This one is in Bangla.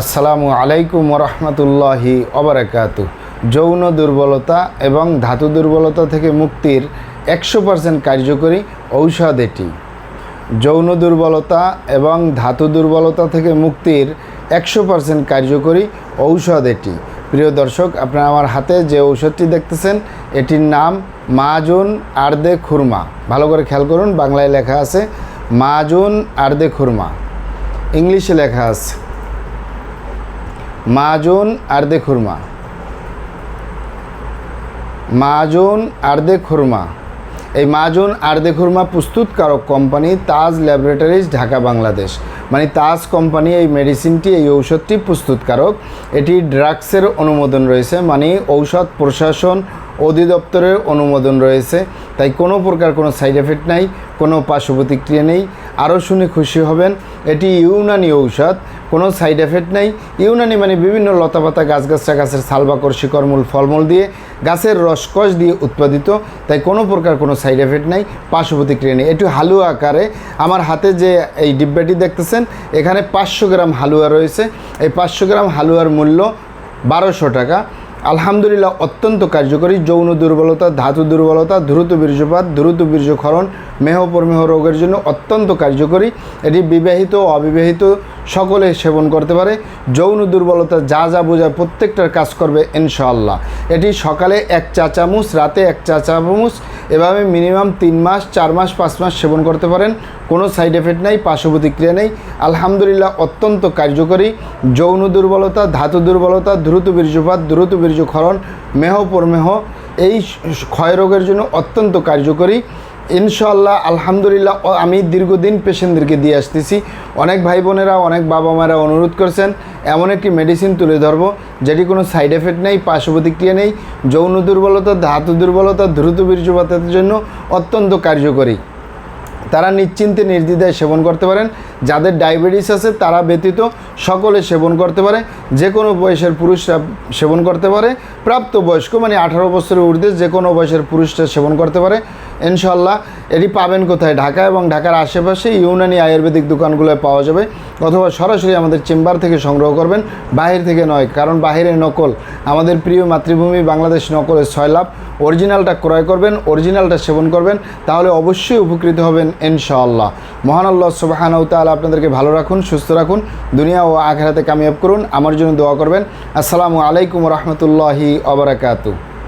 আসসালামু আলাইকুম রহমতুল্লাহি অবরাকাতু যৌন দুর্বলতা এবং ধাতু দুর্বলতা থেকে মুক্তির একশো পার্সেন্ট কার্যকরী ঔষধ এটি। যৌন দুর্বলতা এবং ধাতু দুর্বলতা থেকে মুক্তির একশো পার্সেন্ট কার্যকরী ঔষধ এটি। প্রিয় দর্শক, আপনারা আমার হাতে যে ঔষধটি দেখতেছেন, এটির নাম মাজুন আর্দে খুরমা। ভালো করে খেয়াল করুন, বাংলায় লেখা আছে, মাজুন আর্দে খুরমা। ইংলিশে লেখা আছে মাজুন আর্দে খুরমা মাজুন আর্দে খুরমা এই মাজুন আর্দে খুরমা প্রস্তুতকারক কোম্পানি তাজ ল্যাবরেটরিজ, ঢাকা, বাংলাদেশ। মানে তাজ কোম্পানি এই মেডিসিনটি, এই ঔষধটি প্রস্তুতকারক। এটি ড্রাগসের অনুমোদন রয়েছে মানে ঔষধ প্রশাসন অধিদপ্তরের অনুমোদন রয়েছে। তাই কোনো প্রকার কোনো সাইড এফেক্ট নাই, কোনো পার্শ্ব প্রতিক্রিয়া নেই। আরও শুনে খুশি হবেন, এটি ইউনানি ঔষধ। কোনো সাইড এফেক্ট নেই। ইউনানি মানে বিভিন্ন লতাপাতা গাছগাছরা গাছের সালবাকর, শিকড়মূল, ফলমূল দিয়ে গাছের রসকস দিয়ে উৎপাদিত। তাই কোনো প্রকার কোনো সাইড এফেক্ট নাই পার্শ্ব প্রতিক্রিয়া নেই। একটু হালুয়া আকারে। আমার হাতে যে এই ডিব্বাটি দেখতেছেন, এখানে পাঁচশো গ্রাম হালুয়া রয়েছে। এই পাঁচশো গ্রাম হালুয়ার মূল্য বারোশো টাকা। আলহামদুলিল্লাহ অত্যন্ত কার্যকরী, যৌন দুর্বলতা, ধাতু দুর্বলতা, দ্রুত বীর্যপাত, দ্রুত বীর্যক্ষরণ, মেহ পরমেহ রোগের জন্য অত্যন্ত কার্যকরী। এটি বিবাহিত অবিবাহিত সকলে সেবন করতে পারে। যৌন দুর্বলতা যা যা বোঝায় প্রত্যেকটার কাজ করবে ইনশাআল্লাহ। এটি সকালে এক চা চামচ রাতে এক চা চামচ এভাবে মিনিমাম তিন মাস, চার মাস, পাঁচ মাস সেবন করতে পারেন। কোনো সাইড এফেক্ট নেই পার্শ্ব প্রতিক্রিয়া নেই। আলহামদুলিল্লাহ, অত্যন্ত কার্যকরী। যৌন দুর্বলতা, ধাতু দুর্বলতা, দ্রুত বীর্যপাত, দ্রুত বীর্যক্ষরণ, মেহ পরমেহ, এই ক্ষয় রোগের জন্য অত্যন্ত কার্যকরী। ইনশাল্লাহ আলহামদুলিল্লাহ আমি দীর্ঘদিন পেশেন্টদেরকে দিয়ে আসতেছি। অনেক ভাই বোনেরা অনেক বাবা মায়েরা অনুরোধ করছেন, এমন একটি মেডিসিন তুলে ধরব, যেটি কোনো সাইড এফেক্ট নেই পার্শ্ব প্রতিক্রিয়া নেই, যৌন দুর্বলতা, ধাতু দুর্বলতা, দ্রুত বীর্যপাতের জন্য অত্যন্ত কার্যকরী। তারা নিশ্চিন্তে নির্দ্বিধায় সেবন করতে পারেন, যাদের ডায়াবেটিস আছে, তারা ব্যতীত সকলে সেবন করতে পারে যে কোনো বয়সের পুরুষরা সেবন করতে পারে প্রাপ্ত বয়স্ক মানে আঠারো বছরের ঊর্ধ্বে যে কোনো বয়সের পুরুষরা সেবন করতে পারে। ইনশাল্লাহ এটি পাবেন কোথায়? ঢাকা এবং ঢাকার আশেপাশে ইউনানি আয়ুর্বেদিক দোকানগুলোয় পাওয়া যাবে। অথবা সরাসরি আমাদের চেম্বার থেকে সংগ্রহ করবেন, বাহির থেকে নয়, কারণ বাহিরে নকল। আমাদের প্রিয় মাতৃভূমি বাংলাদেশ নকলের ছয় লাভ। অরিজিনালটা ক্রয় করবেন, অরিজিনালটা সেবন করবেন, তাহলে অবশ্যই উপকৃত হবেন ইনশাআল্লাহ। মহান আল্লাহ সুবাহানাউ তাআলা আপনাদেরকে ভালো রাখুন, সুস্থ রাখুন, দুনিয়া ও আখেরাতে কামিয়াব করুন। আমার জন্য দোয়া করবেন। আসসালামু আলাইকুম রহমতুল্লাহি অবরাকাতু